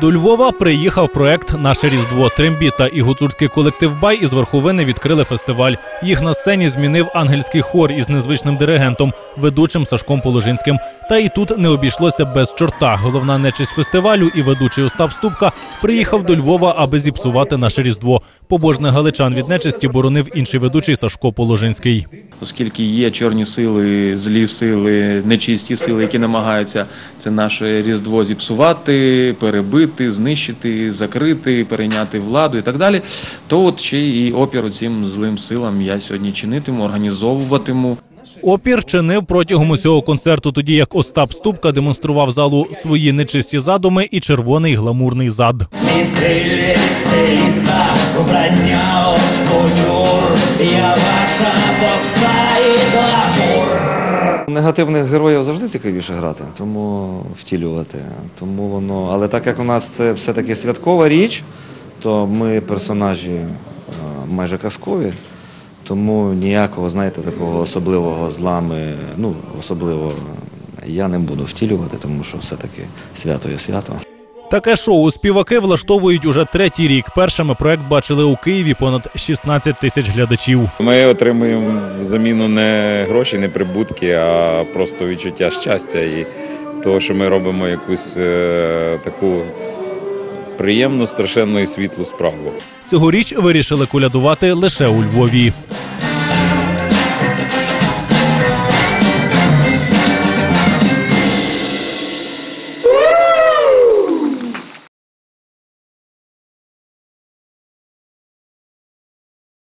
До Львова приїхав проект Наше Різдво Трембіта і гуцульський колектив Бай із верховини відкрили фестиваль. Їх на сцені змінив ангельський хор із незвичним диригентом, ведучим Сашком Положинським. Та і тут не обійшлося без чорта. Головна нечисть фестивалю і ведучий Остап Ступка приїхав до Львова, аби зіпсувати наше Різдво. Побожних галичан від нечисті боронив інший ведучий Сашко Положинський. Оскільки є чорні сили, злі сили, нечисті сили, які намагаються це наше різдво зіпсувати, перебити, знищити, закрити, перейняти владу і так далі, то от ще і опір цим злим силам я сьогодні чинитиму, організовуватиму. Опір чинив протягом усього концерту, тоді як Остап Ступка демонстрував залу свої нечисті задуми і червоний гламурний зад. Містрилі, стиліста, убрання от кутюр, я Негативних героїв завжди цікавіше грати, тому втілювати. Тому воно, але так як у нас це все-таки святкова річ, то ми персонажі е, майже казкові, тому ніякого, знаєте, такого особливого зла ми, ну, особливо я не буду втілювати, тому що все-таки свято є свято. Таке шоу співаки влаштовують уже третій рік. Першими проект бачили у Києві понад 16 тисяч глядачів. Ми отримуємо заміну не гроші, не прибутки, а просто відчуття щастя і того, що ми робимо якусь е, таку приємну, страшенну і світлу справу. Цьогоріч вирішили колядувати лише у Львові.